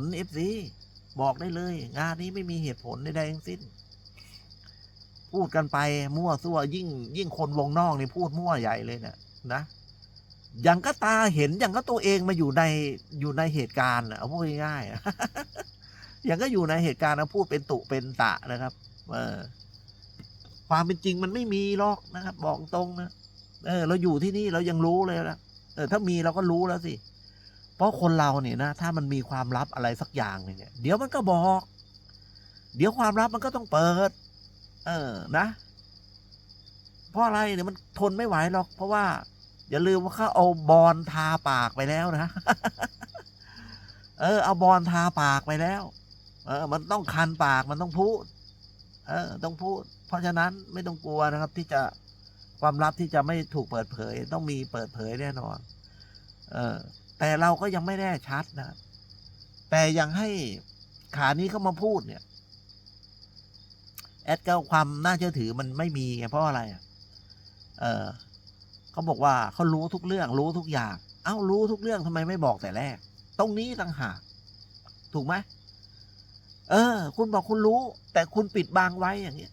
ลเอฟซีบอกได้เลย งานนี้ไม่มีเหตุผลใดๆทั้งสิ้น พูดกันไปมั่วซั่วยิ่ง ยิ่งคนวงนอกนี่พูดมั่วใหญ่เลยเนี่ยนะอย่างก็ตาเห็นอย่างก็ตัวเองมาอยู่ในอยู่ในเหตุการณ์เอาพูดง่ายๆอะอย่างก็อยู่ในเหตุการณ์นะพูดเป็นตุเป็นตะนะครับ เออ ความเป็นจริงมันไม่มีหรอกนะครับ บอกตรงนะเออ เราอยู่ที่นี่เรายังรู้เลยนะเออ ถ้ามีเราก็รู้แล้วสิ เพราะคนเราเนี่ยนะถ้ามันมีความลับอะไรสักอย่างเนี่ย เดี๋ยวมันก็บอก เดี๋ยวความลับมันก็ต้องเปิด เออนะ เพราะอะไรเนี่ยมันทนไม่ไหวหรอก เพราะว่า อย่าลืมว่าเขาเอาบอลทาปากไปแล้วนะ เออ เอาบอลทาปากไปแล้ว เออ มันต้องคันปากมันต้องพูด เออ ต้องพูด เพราะฉะนั้นไม่ต้องกลัวนะครับ ที่จะความลับที่จะไม่ถูกเปิดเผย ต้องมีเปิดเผยแน่นอน เออ แต่เราก็ยังไม่แน่ชัดนะ แต่ยังให้ขานี้เข้ามาพูดเนี่ย แอดก็ความน่าเชื่อถือมันไม่มีไงเพราะอะไรอะเออเขาบอกว่าเขารู้ทุกเรื่องรู้ทุกอย่าง เอ้ารู้ทุกเรื่องทำไมไม่บอกแต่แรก ตรงนี้ต่างหาก ถูกไหมเออ คุณบอกคุณรู้ แต่คุณปิดบังไว้อย่างเงี้ย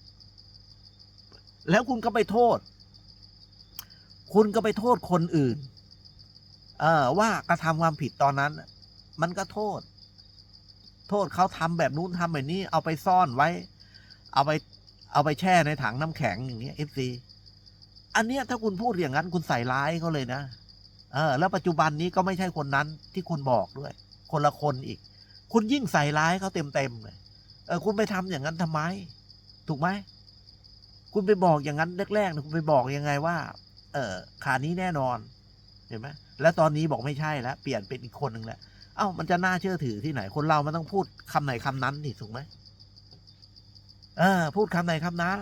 แล้วคุณก็ไปโทษ คุณก็ไปโทษคนอื่น เออว่ากระทำความผิดตอนนั้น มันก็โทษ โทษเขาทำแบบนู้นทำแบบนี้ เอาไปซ่อนไว้ เอาไป เอาไปแช่ในถังน้ำแข็งอย่างเงี้ยเอฟซีอันเนี้ยถ้าคุณพูดอย่างนั้นคุณใส่ร้ายเขาเลยนะเออ แล้วปัจจุบันนี้ก็ไม่ใช่คนนั้นที่คุณบอกด้วย คนละคนอีก คุณยิ่งใส่ร้ายเขาเต็มเต็มเลยเออ คุณไปทำอย่างนั้นทำไม ถูกไหมคุณไปบอกอย่างนั้นแรกๆคุณไปบอกยังไงว่า เออขานี้แน่นอน ห็นไหมแล้วตอนนี้บอกไม่ใช่แล้ว เปลี่ยนเป็นอีกคนหนึ่งแล้ว เอ้ามันจะน่าเชื่อถือที่ไหน คนเรามันต้องพูดคำไหนคำนั้นนี่ถูกไหมเออ พูดคำไหนคำนั้น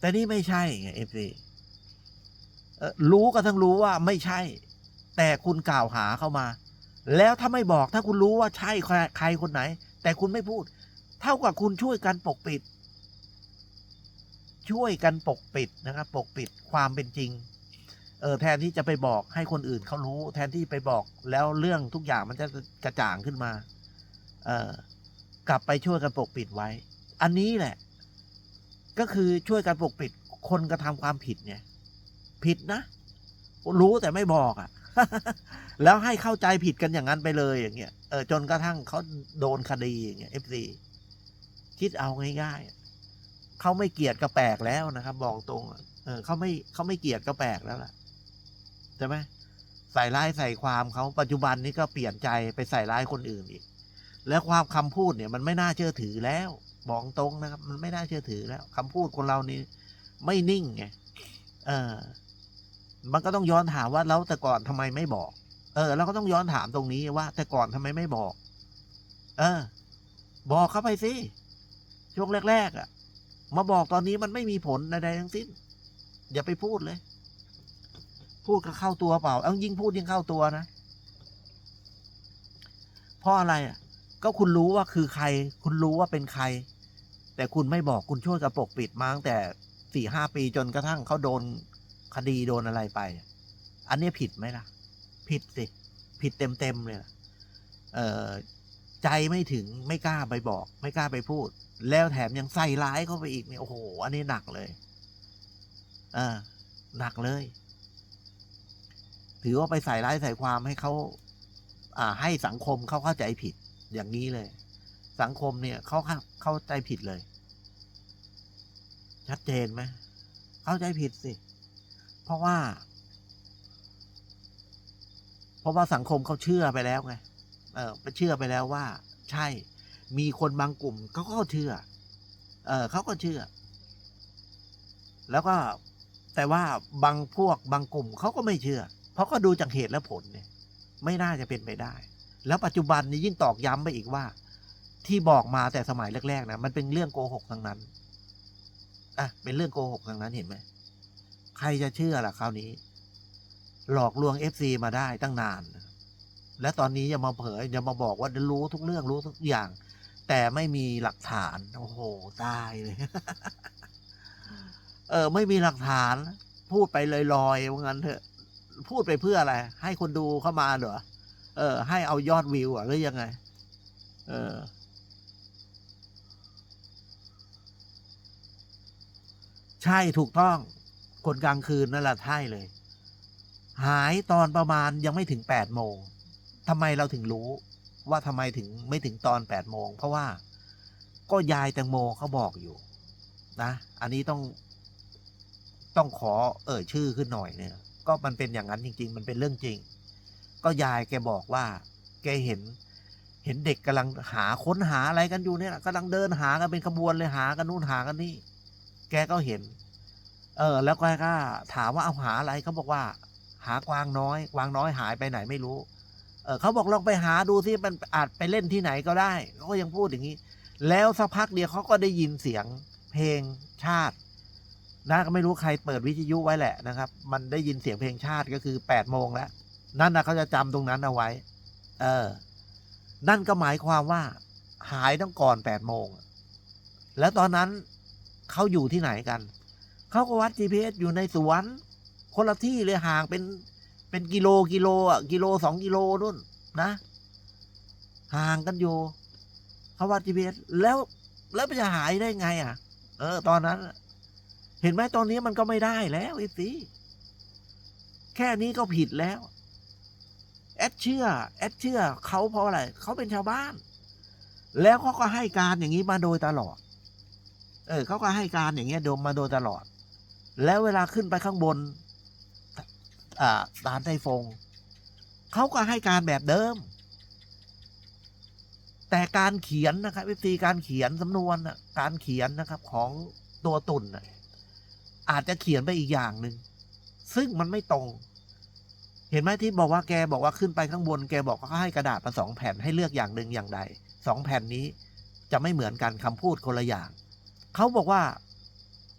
แต่นี่ไม่ใช่ไงเอฟซีรู้ก็ทั้งรู้ว่าไม่ใช่ แต่คุณกล่าวหาเข้ามา แล้วถ้าไม่บอกถ้าคุณรู้ว่าใช่ใครคนไหน แต่คุณไม่พูด เท่ากับคุณช่วยกันปกปิด ช่วยกันปกปิดนะครับ ปกปิดความเป็นจริง เออแทนที่จะไปบอกให้คนอื่นเขารู้ แทนที่ไปบอกแล้วเรื่องทุกอย่างมันจะกระจ่างขึ้นมา เออกลับไปช่วยกันปกปิดไว้ อันนี้แหละ ก็คือช่วยกันปกปิดคนกระทำความผิดเนี่ย ผิดนะรู้แต่ไม่บอกอะ่ะ แล้วให้เข้าใจผิดกันอย่างนั้นไปเลยอย่างเงี้ยเออจนกระทั่งเขาโดนคดีอย่างเงี้ยเอฟซีคิดเอาง่ายๆเขาไม่เกลียดกระแปลกแล้วนะครับ บอกตรงเออเขาไม่เขาไม่เกลียดกระแปลกแล้วล่ะ ใช่ไหมใส่ร้ายใส่ความเขาปัจจุบันนี้ก็เปลี่ยนใจไปใส่ร้ายคนอื่นอีก แล้วความคำพูดเนี่ยมันไม่น่าเชื่อถือแล้วบอกตรงนะครับ มันไม่น่าเชื่อถือแล้วคำพูดคนเรานี่ไม่นิ่งไงเออ มันก็ต้องย้อนถามว่าแล้วแต่ก่อนทำไมไม่บอก เออเราก็ต้องย้อนถามตรงนี้ว่า แต่ก่อนทำไมไม่บอก เออ บอกเข้าไปสิช่วงแรกๆอะ่ะ มาบอกตอนนี้มันไม่มีผลใดๆทั้งสิ้น อย่าไปพูดเลย พูดก็เข้าตัวเปล่า เอายิ่งพูดยิ่งเข้าตัวนะ เพราะอะไรอะ ก็คุณรู้ว่าคือใคร คุณรู้ว่าเป็นใคร แต่คุณไม่บอกคุณช่วยกับปกปิดมาตั้งแต่สี่ห้าปีจนกระทั่งเขาโดนคดีโดนอะไรไป อันนี้ผิดไหมล่ะ ผิดสิ ผิดเต็มเต็มเลยล่ะเออใจไม่ถึงไม่กล้าไปบอก ไม่กล้าไปพูด แล้วแถมยังใส่ร้ายเข้าไปอีกเนี่ยโอ้โห อันนี้หนักเลยเออหนักเลย ถือว่าไปใส่ร้ายใส่ความให้เขาอ่า ให้สังคมเขาเข้าใจผิด อย่างนี้เลย สังคมเนี่ยเขาเข้าเข้าใจผิดเลย ชัดเจนไหมเข้าใจผิดสิ เพราะว่า เพราะว่าสังคมเขาเชื่อไปแล้วไงเออไปเชื่อไปแล้วว่า ใช่ มีคนบางกลุ่มเขาก็เชื่อ เออเขาก็เชื่อ แล้วก็แต่ว่าบางพวกบางกลุ่มเขาก็ไม่เชื่อ ราะก็ดูจากเหตุและผลเนี่ย ไม่น่าจะเป็นไปได้ แล้วปัจจุบันนี้ยิ่งตอกย้ำไปอีกว่า ที่บอกมาแต่สมัยแรกๆนะมันเป็นเรื่องโกหกทั้งนั้นอะเป็นเรื่องโกหกทั้งนั้นเห็นไหมใครจะเชื่อล่ะคราวนี้ หลอกลวงเอฟซีมาได้ตั้งนาน และตอนนี้จะมาเผยจะมาบอกว่ารู้ทุกเรื่องรู้ทุกอย่าง แต่ไม่มีหลักฐาน โอ้โหตายเลย เออ ไม่มีหลักฐาน พูดไปลอยๆว่างั้นเถอะ พูดไปเพื่ออะไร ให้คนดูเข้ามาเหรอเออ ให้เอายอดวิวอะหรือยังไง เออ ใช่ถูกต้อง คนกลางคืนนั่นแหละใช่เลย หายตอนประมาณยังไม่ถึงแปดโมงทำไมเราถึงรู้ ว่าทำไมถึงไม่ถึงตอนแปดโมง เพราะว่า ก็ยายแตงโมเขาบอกอยู่ นะ อันนี้ต้อง ต้องขอเอ่ยชื่อขึ้นหน่อยเนี่ย ก็มันเป็นอย่างนั้นจริง ๆ มันเป็นเรื่องจริง ก็ยายแกบอกว่า แกเห็น เห็นเด็กกำลังหาค้นหาอะไรกันอยู่เนี่ยกำลังเดินหากันเป็นขบวนเลยหากันนู่นหากันนี่ แกก็เห็น เออ แล้วแกก็ถามว่าเอาหาอะไรเขาบอกว่า หากวางน้อย กวางน้อยหายไปไหนไม่รู้ เออเขาบอกลองไปหาดูสิมันอาจไปเล่นที่ไหนก็ได้เขาก็ยังพูดอย่างนี้ แล้วสักพักเดียวเขาก็ได้ยินเสียง เพลงชาติ นะก็ไม่รู้ใครเปิดวิทยุไว้แหละนะครับ มันได้ยินเสียงเพลงชาติก็คือแปดโมงแล้ว นั่นนะเขาจะจำตรงนั้นเอาไว้ เออ นั่นก็หมายความว่า หายตั้งก่อนแปดโมง แล้วตอนนั้นเขาอยู่ที่ไหนกัน เขาก็วัด GPS อยู่ในสวนคนละที่เลยห่างเป็นเป็นกิโลกิโลอะกิโลสองกิโลนู่นนะ ห่างกันอยู่เขาวัด GPS แล้วแล้วมันจะหายได้ไง อะ เออ ตอนนั้น เห็นไหมตอนนี้มันก็ไม่ได้แล้วไอ้สิแค่นี้ก็ผิดแล้ว แอดเชื่อ แอดเชื่อเขาเพราะอะไรเขาเป็นชาวบ้าน แล้วเขาก็ให้การอย่างนี้มาโดยตลอด เออเขาก็ให้การอย่างเงี้ยโดมมาโดยตลอด แล้วเวลาขึ้นไปข้างบนอ่าตานไทฟงเขาก็ให้การแบบเดิม แต่การเขียนนะครับวิธีการเขียนสำนวนนะการเขียนนะครับของตัวตุ่นนะ อาจจะเขียนไปอีกอย่างหนึ่งซึ่งมันไม่ตรง เห็นไหมที่บอกว่าแกบอกว่าขึ้นไปข้างบน แกบอกว่าเขาให้กระดาษมาสองแผ่นให้เลือกอย่างหนึ่งอย่างใดสองแผ่นนี้จะไม่เหมือนกันคำพูดคนละอย่าง เขาบอกว่า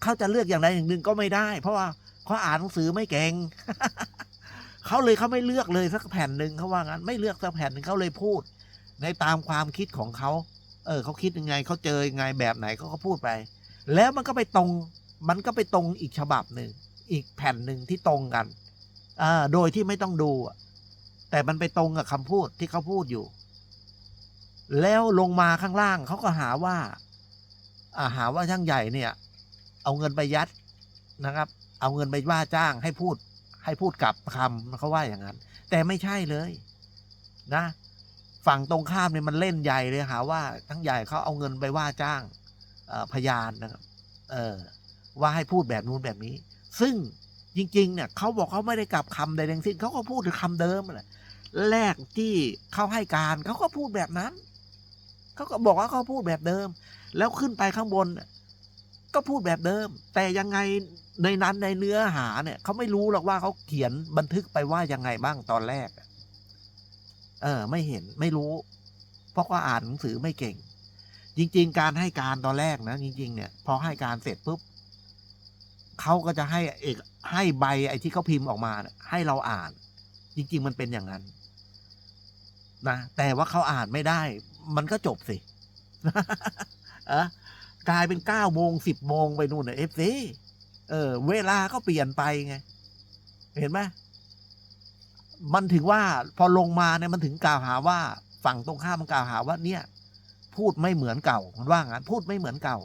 เขาจะเลือกอย่างใดอย่างหนึ่งก็ไม่ได้ เพราะว่าเขาอ่านหนังสือไม่เก่งเขาเลยเขาไม่เลือกเลยสักแผ่นหนึ่งเขาว่างั้น ไม่เลือกสักแผ่นหนึ่งเขาเลยพูด ในตามความคิดของเขา เออเขาคิดยังไงเขาเจอยังไงแบบไหนเขาก็พูดไป แล้วมันก็ไปตรง มันก็ไปตรงอีกฉบับหนึ่ง อีกแผ่นหนึ่งที่ตรงกันโดยที่ไม่ต้องดู แต่มันไปตรงกับคำพูดที่เขาพูดอยู่ แล้วลงมาข้างล่างเขาก็หาว่าอาหาว่าช่างใหญ่เนี่ย เอาเงินไปยัดนะครับ เอาเงินไปว่าจ้างให้พูดให้พูดกลับคำเขาว่าอย่างนั้น แต่ไม่ใช่เลยนะ ฝั่งตรงข้ามเนี่ยมันเล่นใหญ่เลยหาว่าทั้งใหญ่เขาเอาเงินไปว่าจ้างพยานนะครับ เออ ว่าให้พูดแบบนู้นแบบนี้ ซึ่งจริงๆเนี่ยเขาบอกเขาไม่ได้กลับคำใดทั้งสิ้นเขาก็พูดคำเดิมแหละแรกที่เขาให้การเขาก็พูดแบบนั้นเขาก็บอกว่าเขาพูดแบบเดิม แล้วขึ้นไปข้างบน ก็พูดแบบเดิม แต่ยังไงในนั้นในเนื้อหาเนี่ยเขาไม่รู้หรอกว่าเขาเขียนบันทึกไปว่ายังไงบ้างตอนแรก เออ ไม่เห็นไม่รู้ เพราะว่าอ่านหนังสือไม่เก่ง จริง ๆ การให้การตอนแรกนะจริง ๆ เนี่ย พอให้การเสร็จปุ๊บ เขาก็จะให้เอกให้ใบไอ้ที่เขาพิมพ์ออกมาให้เราอ่าน จริง ๆ มันเป็นอย่างนั้นนะแต่ว่าเขาอ่านไม่ได้ มันก็จบสิอะกลายเป็นเก้าโมงสิบโมงไปนู่นเอฟซีเออ เวลาก็เปลี่ยนไปไง เห็นไหมมันถึงว่าพอลงมาเนี่ยมันถึงกล่าวหาว่า ฝั่งตรงข้ามมันกล่าวหาว่าเนี่ย พูดไม่เหมือนเก่ามันว่างั้นพูดไม่เหมือนเก่า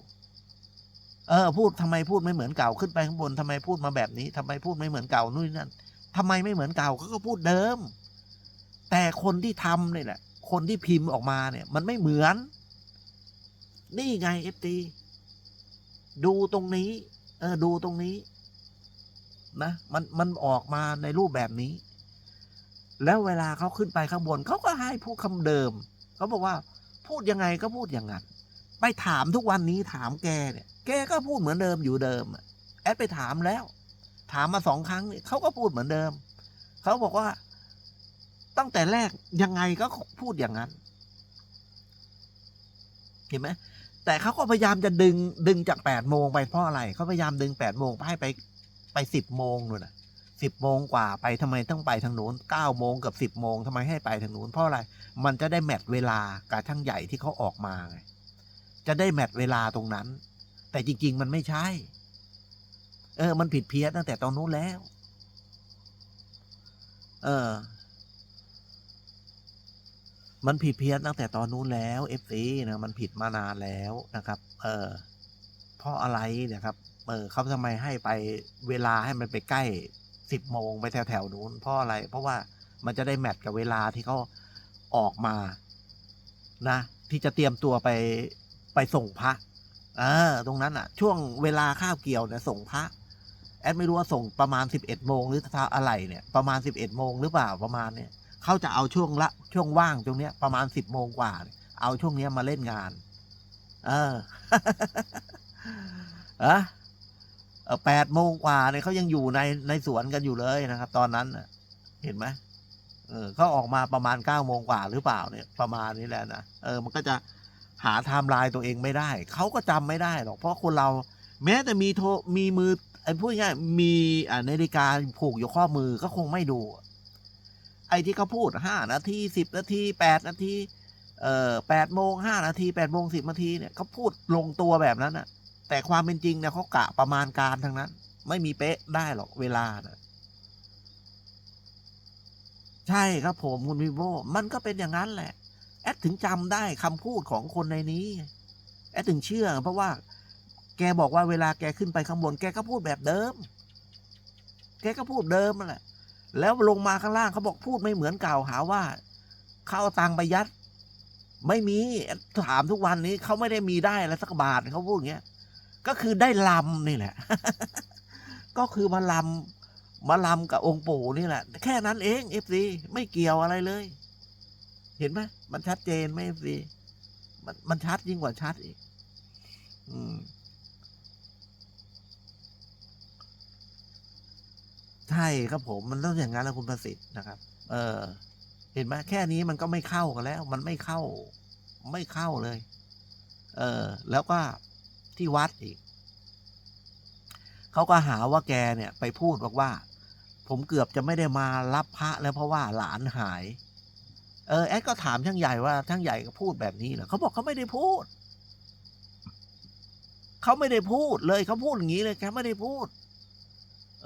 เออพูดทำไมพูดไม่เหมือนเก่าขึ้นไปข้างบนทำไมพูดมาแบบนี้ทำไมพูดไม่เหมือนเก่านู่นนั่นทำไมไม่เหมือนเก่าเขาก็พูดเดิม แต่คนที่ทำเนี่ยแหละ คนที่พิมพ์ออกมาเนี่ย มันไม่เหมือน นี่ไงเอฟตีดูตรงนี้ เออ ดูตรงนี้ นะมันมันออกมาในรูปแบบนี้ แล้วเวลาเขาขึ้นไปข้างบนเขาก็ให้พูดคำเดิมเขาบอกว่า พูดยังไงก็พูดอย่างนั้นไปถามทุกวันนี้ถามแกเนี่ย แกก็พูดเหมือนเดิมอยู่เดิมแอดไปถามแล้ว ถามมาสองครั้งเนี่ยเขาก็พูดเหมือนเดิมเขาบอกว่า ตั้งแต่แรกยังไงก็พูดอย่างนั้น เห็นไหมแต่เขาก็พยายามจะดึงดึงจากแปดโมงไปเพราะอะไรเขาพยายามดึงแปดโมงไปให้ไปไปสิบโมงนู่นนะสิบโมงกว่าไปทำไมต้องไปทางโน้นเก้าโมงกับสิบโมงทำไมให้ไปทางโน้นเพราะอะไร มันจะได้แมทเวลากับช่างใหญ่ที่เขาออกมาไงจะได้แมทเวลาตรงนั้น แต่จริง ๆ มันไม่ใช่ เออ มันผิดเพี้ยนตั้งแต่ตอนนู้นแล้ว เออ มันผิดเพี้ยนตั้งแต่ตอนนู้นแล้ว FC นะมันผิดมานานแล้วนะครับ เออ เพราะอะไรเนี่ยครับ เออเขาทำไมให้ไปเวลาให้มันไปใกล้สิบโมงไปแถวแถวนู้นเพราะอะไร เพราะว่ามันจะได้แมทกับเวลาที่เขาออกมา นะ ที่จะเตรียมตัวไปไปส่งพระ เออตรงนั้นอะช่วงเวลาข้าวเกี่ยวเนี่ยส่งพระ แอดไม่รู้ว่าส่งประมาณสิบเอ็ดโมงหรืออะไรเนี่ย ประมาณสิบเอ็ดโมงหรือเปล่าประมาณเนี่ยเขาจะเอาช่วงละช่วงว่างตรงเนี้ย ประมาณสิบโมงกว่า เอาช่วงเนี้ยมาเล่นงาน เอออะแปดโมงกว่าเนี่ยเขายังอยู่ในในสวนกันอยู่เลยนะครับ ตอนนั้นเห็นไหมเออเขาออกมาประมาณเก้าโมงกว่าหรือเปล่าเนี่ย ประมาณนี้แหละนะเออ มันก็จะ หาไทม์ไลน์ตัวเองไม่ได้ เขาก็จำไม่ได้หรอก เพราะคนเราแม้แต่มีโทรมีมือไอ้พูดง่ายมีอ่านาฬิกาผูกอยู่ข้อมือก็คงไม่ดู ไอ้ที่เขาพูดห้านาทีสิบนาทีแปดนาทีเอ่อแปดโมงห้านาทีแปดโมงสิบนาทีเนี่ยเขาพูดลงตัวแบบนั้นน่ะแต่ความเป็นจริงเนี่ยเขากะประมาณการทั้งนั้น ไม่มีเป๊ะได้หรอกเวลานะใช่ครับผมคุณวิโวมันก็เป็นอย่างนั้นแหละ แอดถึงจำได้คำพูดของคนในนี้ แอดถึงเชื่อ เพราะว่า แกบอกว่าเวลาแกขึ้นไปข้างบน แกก็พูดแบบเดิม แกก็พูดเดิมแหละ แล้วลงมาข้างล่างเขาบอกพูดไม่เหมือนเก่าหาว่าเขาเอาตังไปยัด ไม่มีถามทุกวันนี้เขาไม่ได้มีได้อะไรสักบาทเขาพูดอย่างเงี้ย ก็คือได้ลำนี่แหละ ก็คือมาลำมาลำกับองค์ปู่นี่แหละ แค่นั้นเองเอฟซีไม่เกี่ยวอะไรเลย เห็นไหมมันชัดเจนไหมเอฟซีมันมันชัดยิ่งกว่าชัดอีก อืม ใช่ครับผม มันต้องอย่างนั้นแล้วคุณประสิทธิ์นะครับ เออ เห็นไหมแค่นี้มันก็ไม่เข้ากันแล้ว มันไม่เข้า ไม่เข้าเลย เออ แล้วก็ที่วัดอีกเขาก็หาว่าแกเนี่ย ไปพูดบอกว่า ผมเกือบจะไม่ได้มารับพระแล้วเพราะว่าหลานหาย เออแอดก็ถามช่างใหญ่ว่าช่างใหญ่ก็พูดแบบนี้เหรอเขาบอกเขาไม่ได้พูดเขาไม่ได้พูดเลยเขาพูดอย่างนี้เลยแกไม่ได้พูด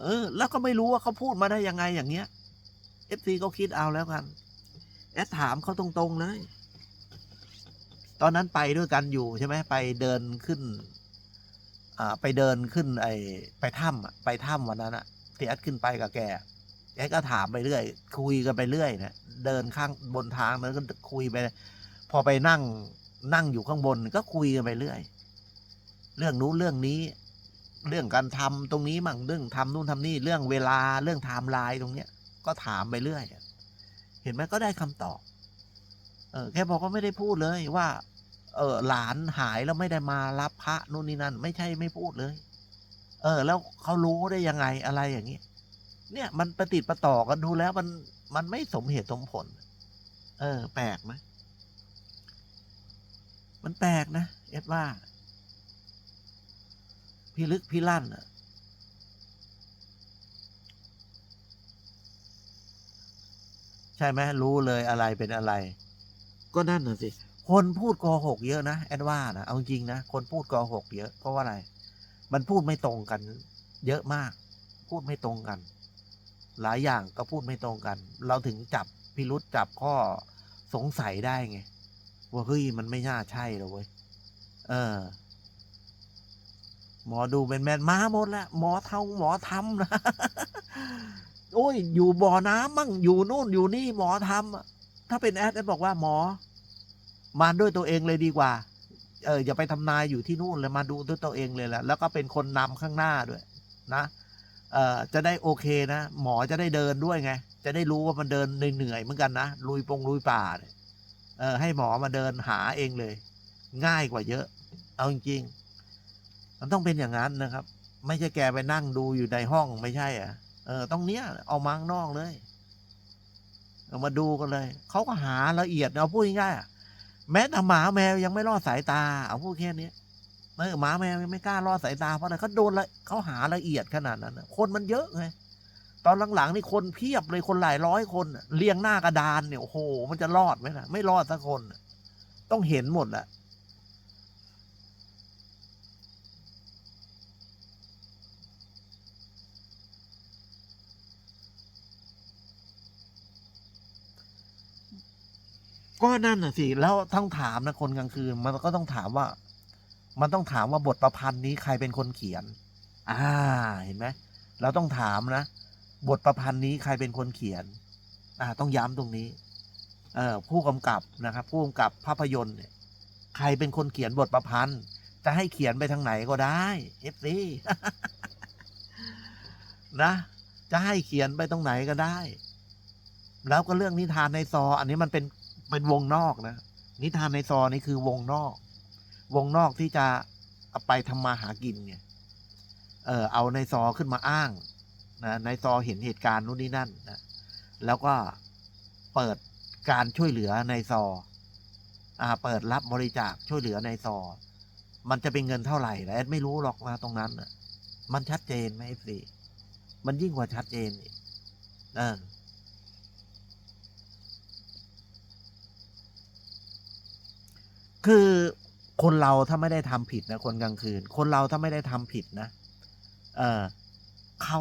เออ แล้วก็ไม่รู้ว่าเขาพูดมาได้ยังไงอย่างเงี้ยเอฟซีก็คิดเอาแล้วกันแอดถามเขาตรงๆเลย ตอนนั้นไปด้วยกันอยู่ใช่ไหมไปเดินขึ้น อ่า ไปเดินขึ้นไอไปถ้ำอะไปถ้ำวันนั้นอะที่แอดขึ้นไปกับแก แอดก็ถามไปเรื่อย คุยกันไปเรื่อยนะเดินข้างบนทางนั้นก็คุยไป พอไปนั่งนั่งอยู่ข้างบนก็คุยกันไปเรื่อย เรื่องนู้นเรื่องนี้ เรื่องการทำตรงนี้มั่งเรื่องทำนู่นทำนี่เรื่องเวลาเรื่องไทม์ไลน์ตรงเนี้ย ก็ถามไปเรื่อยเห็นไหมก็ได้คำตอบ เออแกบอกว่าไม่ได้พูดเลยว่า เออหลานหายแล้วไม่ได้มารับพระนู่นนี่นั่น ไม่ใช่ไม่พูดเลย เออ แล้วเขารู้ได้ยังไงอะไรอย่างเงี้ย เนี่ย มันประติดประต่อกันดูแล้วมันมันไม่สมเหตุสมผล เออ แปลกไหมมันแปลกนะเอ็ดว่า พี่ลึกพี่ลั่นอะใช่ไหมรู้เลยอะไรเป็นอะไร ก็นั่นน่ะสิ คนพูดโกหกเยอะนะแอดว่านะเอาจริงนะ คนพูดโกหกเยอะเพราะว่าอะไร มันพูดไม่ตรงกัน เยอะมาก พูดไม่ตรงกัน หลายอย่างก็พูดไม่ตรงกัน เราถึงจับพิรุษจับข้อสงสัยได้ไง ว่าเฮ้ยมันไม่น่าใช่หรอกเว้ยเออ หมอดูเป็นแมนมาหมดแล้วหมอเท่าหมอทำนะโอ้ย อยู่บ่อน้ำมั่งอยู่นู่นอยู่นี่หมอทำถ้าเป็นแอดแอดบอกว่าหมอ มาด้วยตัวเองเลยดีกว่า เอออย่าไปทำนายอยู่ที่นู่นเลยมาดูด้วยตัวเองเลยแหละแล้วก็เป็นคนนำข้างหน้าด้วย นะ เอ่อจะได้โอเคนะ หมอจะได้เดินด้วยไง จะได้รู้ว่ามันเดินเหนื่อยเหมือนกันนะลุยปงลุยป่าเนี่ยเออให้หมอมาเดินหาเองเลย ง่ายกว่าเยอะ เอาจริงๆมันต้องเป็นอย่างนั้นนะครับ ไม่ใช่แกไปนั่งดูอยู่ในห้องไม่ใช่อะเออต้องเนี้ยเอามาข้างนอกเลยเอามาดูกันเลยเขาก็หาละเอียดเอาพูดง่ายๆอะแม้แต่หมาแมวยังไม่รอดสายตา เอาพูดแค่นี้ เออหมาแมวไม่กล้ารอดสายตาเพราะอะไรเขาโดนละเขาหาละเอียดขนาดนั้นคนมันเยอะไงตอนหลังๆนี่คนเพียบเลยคนหลายร้อยคนเรียงหน้ากระดานเนี่ยโอ้โห มันจะรอดไหมล่ะ ไม่รอดสักคน ต้องเห็นหมดแหละก็นั่นน่ะสิ แล้วต้องถามนะคนกลางคืน มันก็ต้องถามว่า มันต้องถามว่าบทประพันธ์นี้ใครเป็นคนเขียน อ่า เห็นไหมเราต้องถามนะ บทประพันธ์นี้ใครเป็นคนเขียน อ่า ต้องย้ำตรงนี้ เอ่อ ผู้กำกับนะครับ ผู้กำกับภาพยนตร์เนี่ยใครเป็นคนเขียนบทประพันธ์ จะให้เขียนไปทางไหนก็ได้เอฟซีนะ จะให้เขียนไปตรงไหนก็ได้ แล้วก็เรื่องนิทานในซอ อันนี้มันเป็นเป็นวงนอกนะ นิทานในซอนี่คือวงนอก วงนอกที่จะเอาไปทำมาหากินไงเออเอาในซอขึ้นมาอ้างนะในซอเห็นเหตุการณ์นู้นนี่นั่นนะแล้วก็เปิดการช่วยเหลือในซออ่าเปิดรับบริจาคช่วยเหลือในซอ มันจะเป็นเงินเท่าไหร่แอดไม่รู้หรอกนะตรงนั้นน่ะมันชัดเจนไหมเอฟซีมันยิ่งกว่าชัดเจนอีกเออคือ คนเราถ้าไม่ได้ทำผิดนะคนกลางคืน คนเราถ้าไม่ได้ทำผิดนะ เออเขา